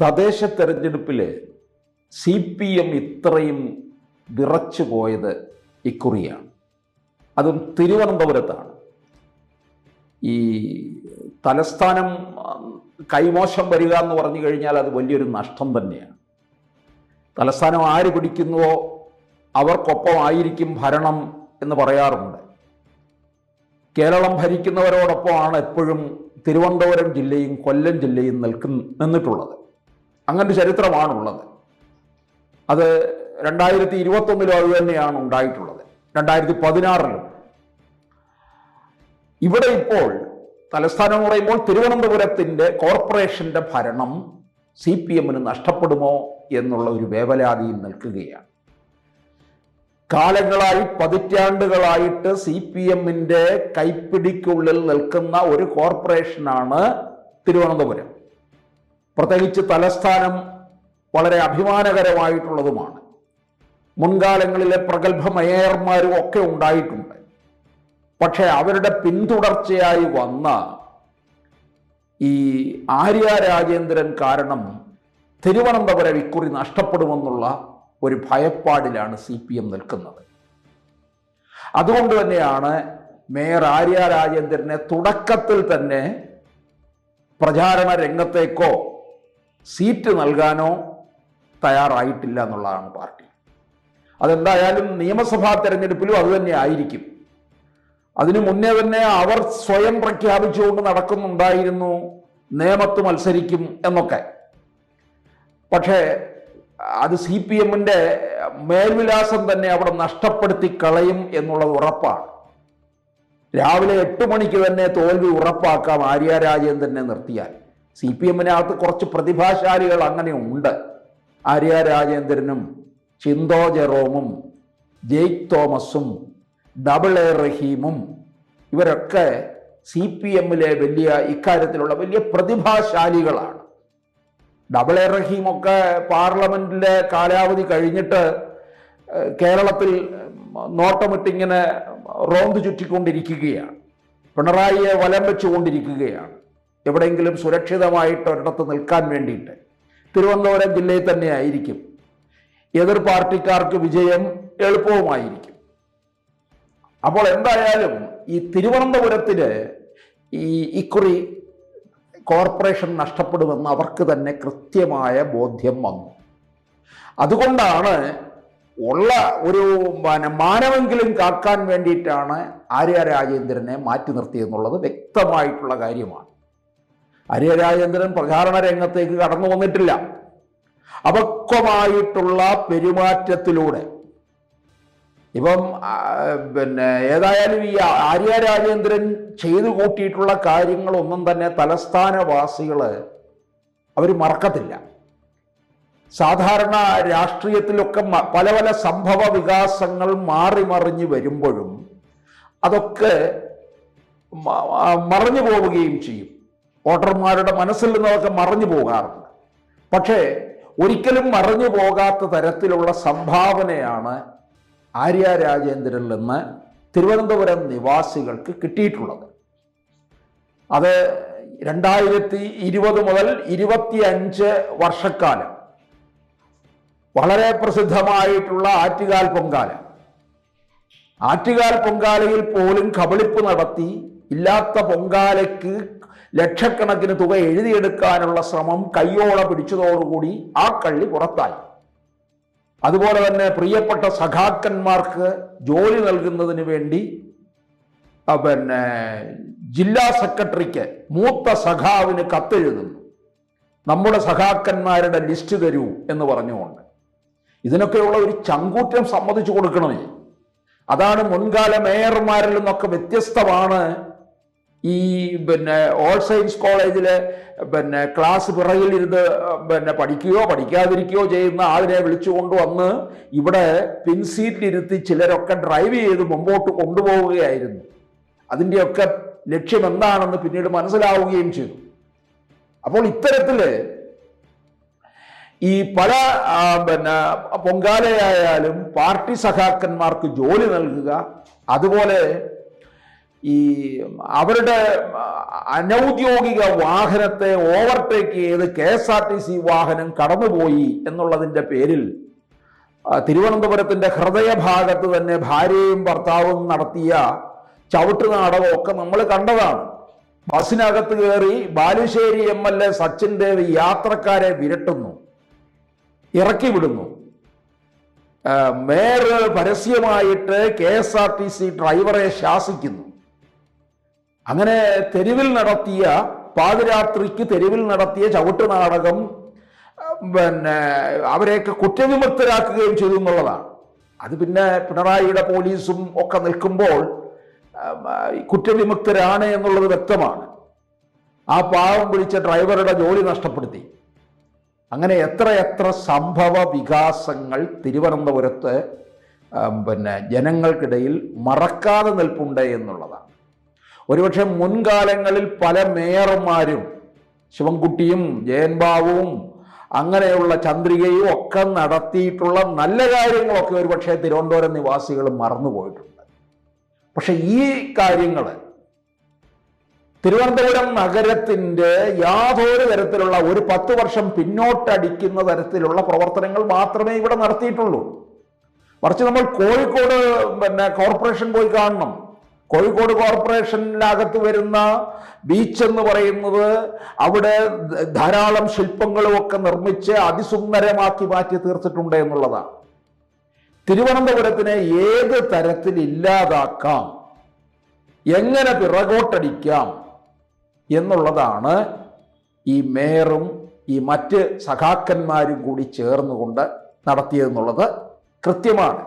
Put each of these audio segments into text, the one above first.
തദ്ദേശ തെരഞ്ഞെടുപ്പിൽ C P M ഇത്രയും വിറച്ചു പോയത് ഇക്കുറിയാണ്. അതും തിരുവനന്തപുരത്താണ്. ഈ തലസ്ഥാനം കൈമോശം വരിക എന്ന് പറഞ്ഞു കഴിഞ്ഞാൽ അത് വലിയൊരു നഷ്ടം തന്നെയാണ്. തലസ്ഥാനം ആര് പിടിക്കുന്നുവോ അവർക്കൊപ്പമായിരിക്കും ഭരണം എന്ന് പറയാറുണ്ട്. കേരളം ഭരിക്കുന്നവരോടൊപ്പമാണ് എപ്പോഴും തിരുവനന്തപുരം ജില്ലയും കൊല്ലം ജില്ലയും നിൽക്കും നിന്നിട്ടുള്ളത്. അങ്ങനെ ചരിത്രമാണുള്ളത്. അത് രണ്ടായിരത്തി ഇരുപത്തൊന്നിലും അത് തന്നെയാണ് ഉണ്ടായിട്ടുള്ളത്. രണ്ടായിരത്തി പതിനാറിലും ഇവിടെ ഇപ്പോൾ തലസ്ഥാനം എന്ന് പറയുമ്പോൾ തിരുവനന്തപുരത്തിന്റെ കോർപ്പറേഷന്റെ ഭരണം സി പി എമ്മിന് നഷ്ടപ്പെടുമോ എന്നുള്ള ഒരു വേവലാതിയിൽ നിൽക്കുകയാണ്. കാലങ്ങളായി പതിറ്റാണ്ടുകളായിട്ട് സി പി എമ്മിന്റെ കൈപ്പിടിക്കുള്ളിൽ നിൽക്കുന്ന ഒരു കോർപ്പറേഷനാണ് തിരുവനന്തപുരം. പ്രത്യേകിച്ച് തലസ്ഥാനം വളരെ അഭിമാനകരമായിട്ടുള്ളതുമാണ്. മുൻകാലങ്ങളിലെ പ്രഗത്ഭ മേയർമാരും ഒക്കെ ഉണ്ടായിട്ടുണ്ട്. പക്ഷെ അവരുടെ പിന്തുടർച്ചയായി വന്ന ഈ ആര്യ രാജേന്ദ്രൻ കാരണം തിരുവനന്തപുരം ഇക്കുറി നഷ്ടപ്പെടുമെന്നുള്ള ഒരു ഭയപ്പാടിലാണ് സി പി എം നിൽക്കുന്നത്. അതുകൊണ്ട് തന്നെയാണ് മേയർ ആര്യ രാജേന്ദ്രനെ തുടക്കത്തിൽ തന്നെ പ്രചാരണ രംഗത്തേക്കോ സീറ്റ് നൽകാനോ തയ്യാറായിട്ടില്ല എന്നുള്ളതാണ് പാർട്ടി. അതെന്തായാലും നിയമസഭാ തെരഞ്ഞെടുപ്പിലും അതുതന്നെ ആയിരിക്കും. അതിനു മുന്നേ തന്നെ അവർ സ്വയം പ്രഖ്യാപിച്ചുകൊണ്ട് നടക്കുന്നുണ്ടായിരുന്നു നിയമത്ത് മത്സരിക്കും എന്നൊക്കെ. പക്ഷേ അത് സി പി എമ്മിന്റെ മേൽവിലാസം തന്നെ അവിടെ നഷ്ടപ്പെടുത്തി കളയും എന്നുള്ളത് ഉറപ്പാണ്. രാവിലെ എട്ട് മണിക്ക് തന്നെ തോൽവി ഉറപ്പാക്കാം ആര്യ രാജേന്ദ്രനെ നിർത്തിയാൽ. സി പി എമ്മിനകത്ത് കുറച്ച് പ്രതിഭാശാലികൾ അങ്ങനെ ഉണ്ട്. ആര്യ രാജേന്ദ്രനും ചിന്തോ ജെറോമും ജെയ്ക് തോമസും ഡബിൾ എ റഹീമും ഇവരൊക്കെ സി പി എമ്മിലെ വലിയ ഇക്കാര്യത്തിലുള്ള വലിയ പ്രതിഭാശാലികളാണ്. ഡബിൾ എ റഹീമൊക്കെ പാർലമെന്റിലെ കാലാവധി കഴിഞ്ഞിട്ട് കേരളത്തിൽ നോട്ടമിട്ടിങ്ങനെ റോന്ത് ചുറ്റിക്കൊണ്ടിരിക്കുകയാണ്. പിണറായിയെ വലം വെച്ചുകൊണ്ടിരിക്കുകയാണ്. എവിടെയെങ്കിലും സുരക്ഷിതമായിട്ട് ഒരിടത്ത് നിൽക്കാൻ വേണ്ടിയിട്ട്. തിരുവനന്തപുരം ജില്ലയിൽ തന്നെ ആയിരിക്കും. എതിർ പാർട്ടിക്കാർക്ക് വിജയം എളുപ്പവുമായിരിക്കും. അപ്പോൾ എന്തായാലും ഈ തിരുവനന്തപുരത്തിൽ ഈ ഇക്കുറി കോർപ്പറേഷൻ നഷ്ടപ്പെടുമെന്ന് അവർക്ക് തന്നെ കൃത്യമായ ബോധ്യം വന്നു. അതുകൊണ്ടാണ് ഉള്ള ഒരു പിന്നെ മാനമെങ്കിലും കാക്കാൻ വേണ്ടിയിട്ടാണ് ആര്യ രാജേന്ദ്രനെ മാറ്റി നിർത്തിയെന്നുള്ളത് വ്യക്തമായിട്ടുള്ള കാര്യമാണ്. ആര്യ രാജേന്ദ്രൻ പ്രചാരണ രംഗത്തേക്ക് കടന്നു വന്നിട്ടില്ല. അപക്വമായിട്ടുള്ള പെരുമാറ്റത്തിലൂടെ. ഇപ്പം പിന്നെ ഏതായാലും ഈ ആര്യ രാജേന്ദ്രൻ ചെയ്തു കൂട്ടിയിട്ടുള്ള കാര്യങ്ങളൊന്നും തന്നെ തലസ്ഥാനവാസികൾ അവർ മറക്കത്തില്ല. സാധാരണ രാഷ്ട്രീയത്തിലൊക്കെ പല പല സംഭവ വികാസങ്ങൾ മാറി മറിഞ്ഞു വരുമ്പോഴും അതൊക്കെ മറഞ്ഞു പോവുകയും ചെയ്യും. വോട്ടർമാരുടെ മനസ്സിൽ നിന്നതൊക്കെ മറഞ്ഞു പോകാറുണ്ട്. പക്ഷേ ഒരിക്കലും മറഞ്ഞു പോകാത്ത തരത്തിലുള്ള സംഭാവനയാണ് ആര്യ രാജേന്ദ്രനിൽ നിന്ന് തിരുവനന്തപുരം നിവാസികൾക്ക് കിട്ടിയിട്ടുള്ളത്. അത് രണ്ടായിരത്തി ഇരുപത് മുതൽ ഇരുപത്തിയഞ്ച് വർഷക്കാലം. വളരെ പ്രസിദ്ധമായിട്ടുള്ള ആറ്റുകാൽ പൊങ്കാല. ആറ്റുകാൽ പൊങ്കാലയിൽ പോലും കബളിപ്പ് നടത്തി ഇല്ലാത്ത പൊങ്കാലയ്ക്ക് ലക്ഷക്കണക്കിന് തുക എഴുതിയെടുക്കാനുള്ള ശ്രമം കയ്യോള പിടിച്ചതോടുകൂടി ആ കള്ളി പുറത്തായി. അതുപോലെ തന്നെ പ്രിയപ്പെട്ട സഖാക്കന്മാർക്ക് ജോലി നൽകുന്നതിന് വേണ്ടി പിന്നെ ജില്ലാ സെക്രട്ടറിക്ക് മൂത്ത സഖാവിന് കത്തെഴുതുന്നു. നമ്മുടെ സഖാക്കന്മാരുടെ ലിസ്റ്റ് തരൂ എന്ന് പറഞ്ഞുകൊണ്ട്. ഇതിനൊക്കെയുള്ള ഒരു ചങ്കൂറ്റം സമ്മതിച്ചു കൊടുക്കണമേ. അതാണ് മുൻകാല മേയർമാരിൽ നിന്നൊക്കെ വ്യത്യസ്തമാണ് ഈ പിന്നെ ഓൾ സയൻസ് കോളേജിലെ പിന്നെ ക്ലാസ് പിറകിൽ ഇരുന്ന് പിന്നെ പഠിക്കുകയോ പഠിക്കാതിരിക്കുകയോ ചെയ്യുന്ന ആളിനെ വിളിച്ചു കൊണ്ടുവന്ന് ഇവിടെ പിൻസീറ്റിലിരുത്തി ചിലരൊക്കെ ഡ്രൈവ് ചെയ്ത് മുമ്പോട്ട് കൊണ്ടുപോവുകയായിരുന്നു. അതിന്റെയൊക്കെ ലക്ഷ്യം എന്താണെന്ന് പിന്നീട് മനസ്സിലാവുകയും ചെയ്തു. അപ്പോൾ ഇത്തരത്തിൽ ഈ പല പിന്നെ പൊങ്കാലയായാലും പാർട്ടി സഖാക്കന്മാർക്ക് ജോലി നൽകുക അതുപോലെ ഈ അവരുടെ അനൗദ്യോഗിക വാഹനത്തെ ഓവർടേക്ക് ചെയ്ത് K S R T C വാഹനം കടന്നുപോയി എന്നുള്ളതിന്റെ പേരിൽ തിരുവനന്തപുരത്തിന്റെ ഹൃദയഭാഗത്ത് തന്നെ ഭാര്യയും ഭർത്താവും നടത്തിയ ചവിട്ട് നാടകമൊക്കെ നമ്മൾ കണ്ടതാണ്. ബസ്സിനകത്ത് കയറി Balussery M L A Sachin Dev യാത്രക്കാരെ വിരട്ടുന്നു ഇറക്കി വിടുന്നു. മേയർ പരസ്യമായിട്ട് K S R T C ഡ്രൈവറെ ശാസിക്കുന്നു. അങ്ങനെ തെരുവിൽ നടത്തിയ പാതിരാത്രിക്ക് തെരുവിൽ നടത്തിയ ചവിട്ട് നാടകം പിന്നെ അവരെയൊക്കെ കുറ്റവിമുക്തരാക്കുകയും ചെയ്തു എന്നുള്ളതാണ്. അത് പിന്നെ പിണറായിയുടെ പോലീസും ഒക്കെ നിൽക്കുമ്പോൾ കുറ്റവിമുക്തരാണ് എന്നുള്ളത് വ്യക്തമാണ്. ആ പാവം പിടിച്ച ഡ്രൈവറുടെ ജോലി നഷ്ടപ്പെടുത്തി. അങ്ങനെ എത്ര എത്ര സംഭവ വികാസങ്ങൾ തിരുവനന്തപുരത്ത് പിന്നെ ജനങ്ങൾക്കിടയിൽ മറക്കാതെ നിൽപ്പുണ്ട് എന്നുള്ളതാണ്. ഒരുപക്ഷെ മുൻകാലങ്ങളിൽ പല മേയർമാരും ശിവൻകുട്ടിയും ജയൻ ബാബുവും അങ്ങനെയുള്ള ചന്ദ്രികയും ഒക്കെ നടത്തിയിട്ടുള്ള നല്ല കാര്യങ്ങളൊക്കെ ഒരുപക്ഷെ തിരുവനന്തപുരം നിവാസികൾ മറന്നുപോയിട്ടുണ്ട്. പക്ഷെ ഈ കാര്യങ്ങൾ തിരുവനന്തപുരം നഗരത്തിന്റെ യാതൊരു തരത്തിലുള്ള ഒരു പത്ത് വർഷം പിന്നോട്ടടിക്കുന്ന തരത്തിലുള്ള പ്രവർത്തനങ്ങൾ മാത്രമേ ഇവിടെ നടത്തിയിട്ടുള്ളൂ. മറിച്ച് നമ്മൾ കോഴിക്കോട് പിന്നെ കോർപ്പറേഷൻ പോയി കാണണം. കോഴിക്കോട് കോർപ്പറേഷനിലകത്ത് വരുന്ന ബീച്ച് എന്ന് പറയുന്നത് അവിടെ ധാരാളം ശില്പങ്ങളും ഒക്കെ നിർമ്മിച്ച് അതിസുന്ദരമാക്കി മാറ്റി തീർത്തിട്ടുണ്ട് എന്നുള്ളതാണ്. തിരുവനന്തപുരത്തിനെ ഏത് തരത്തിൽ ഇല്ലാതാക്കാം? എങ്ങനെ പിറകോട്ടടിക്കാം? എന്നുള്ളതാണ് ഈ മേയറും ഈ മറ്റ് സഖാക്കന്മാരും കൂടി ചേർന്നുകൊണ്ട് നടത്തിയതെന്നുള്ളത് കൃത്യമാണ്.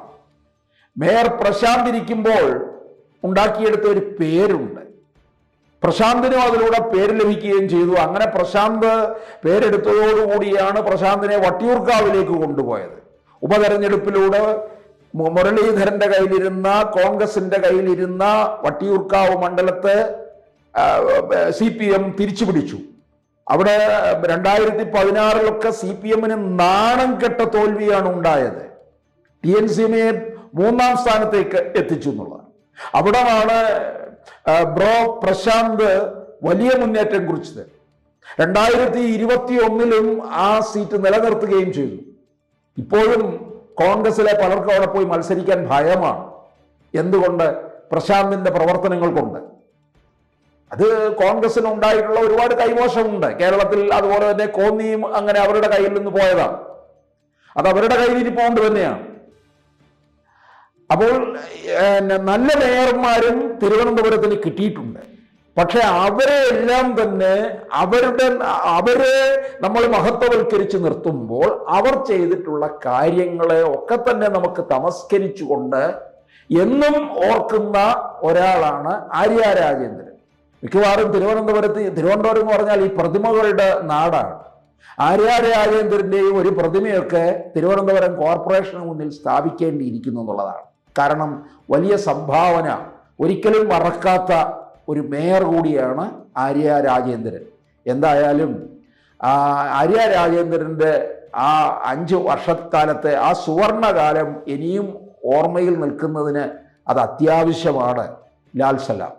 മേയർ പ്രശാന്ത് ഇരിക്കുമ്പോൾ ഉണ്ടാക്കിയെടുത്ത ഒരു പേരുണ്ട്. പ്രശാന്തിനും അതിലൂടെ പേര് ലഭിക്കുകയും ചെയ്തു. അങ്ങനെ പ്രശാന്ത് പേരെടുത്തതോടുകൂടിയാണ് പ്രശാന്തിനെ വട്ടിയൂർക്കാവിലേക്ക് കൊണ്ടുപോയത്. ഉപതെരഞ്ഞെടുപ്പിലൂടെ മുരളീധരന്റെ കയ്യിലിരുന്ന കോൺഗ്രസിന്റെ കയ്യിലിരുന്ന വട്ടിയൂർക്കാവ് മണ്ഡലത്തെ സി പി എം തിരിച്ചു പിടിച്ചു അവിടെ രണ്ടായിരത്തി പതിനാറിലൊക്കെ സി പി എമ്മിന് നാണം കെട്ട തോൽവിയാണ് ഉണ്ടായത്. ടി എൻ സിയെ മൂന്നാം സ്ഥാനത്തേക്ക് എത്തിച്ചു എന്നുള്ളതാണ്. അവിടമാണ് ബ്രോ പ്രശാന്ത് വലിയ മുന്നേറ്റം കുറിച്ചത്. രണ്ടായിരത്തി ഇരുപത്തി ഒന്നിലും ആ സീറ്റ് നിലനിർത്തുകയും ചെയ്തു. ഇപ്പോഴും കോൺഗ്രസിലെ പലർക്കും അവിടെ പോയി മത്സരിക്കാൻ ഭയമാണ്. എന്തുകൊണ്ട്? പ്രശാന്തിന്റെ പ്രവർത്തനങ്ങൾ കൊണ്ട് അത് കോൺഗ്രസിന് ഉണ്ടായിട്ടുള്ള ഒരുപാട് കൈമോശമുണ്ട് കേരളത്തിൽ അതുപോലെ തന്നെ കോന്നിയും അങ്ങനെ അവരുടെ കയ്യിൽ നിന്ന് പോയതാണ്. അത് അവരുടെ കയ്യിൽ ഇരിപ്പോണ്ട് തന്നെയാണ്. അപ്പോൾ നല്ല മേയർമാരും തിരുവനന്തപുരത്തിന് കിട്ടിയിട്ടുണ്ട്. പക്ഷെ അവരെ എല്ലാം തന്നെ അവരുടെ അവരെ നമ്മൾ മഹത്വവൽക്കരിച്ച് നിർത്തുമ്പോൾ അവർ ചെയ്തിട്ടുള്ള കാര്യങ്ങളെ ഒക്കെ തന്നെ നമുക്ക് തമസ്കരിച്ചുകൊണ്ട് എന്നും ഓർക്കുന്ന ഒരാളാണ് ആര്യ രാജേന്ദ്രൻ. മിക്കവാറും തിരുവനന്തപുരത്ത് തിരുവനന്തപുരം എന്ന് പറഞ്ഞാൽ ഈ പ്രതിമകളുടെ നാടാണ്. ആര്യ രാജേന്ദ്രന്റെയും ഒരു പ്രതിമയൊക്കെ തിരുവനന്തപുരം കോർപ്പറേഷന് മുന്നിൽ സ്ഥാപിക്കേണ്ടിയിരിക്കുന്നു എന്നുള്ളതാണ്. കാരണം വലിയ സംഭാവന ഒരിക്കലും മറക്കാത്ത ഒരു മേയർ കൂടിയാണ് ആര്യ രാജേന്ദ്രൻ. എന്തായാലും ആര്യ രാജേന്ദ്രന്റെ ആ അഞ്ച് വർഷക്കാലത്തെ ആ സുവർണകാലം ഇനിയും ഓർമ്മയിൽ നിൽക്കുന്നതിന് അത് അത്യാവശ്യമാണ്. ലാൽ സലാം.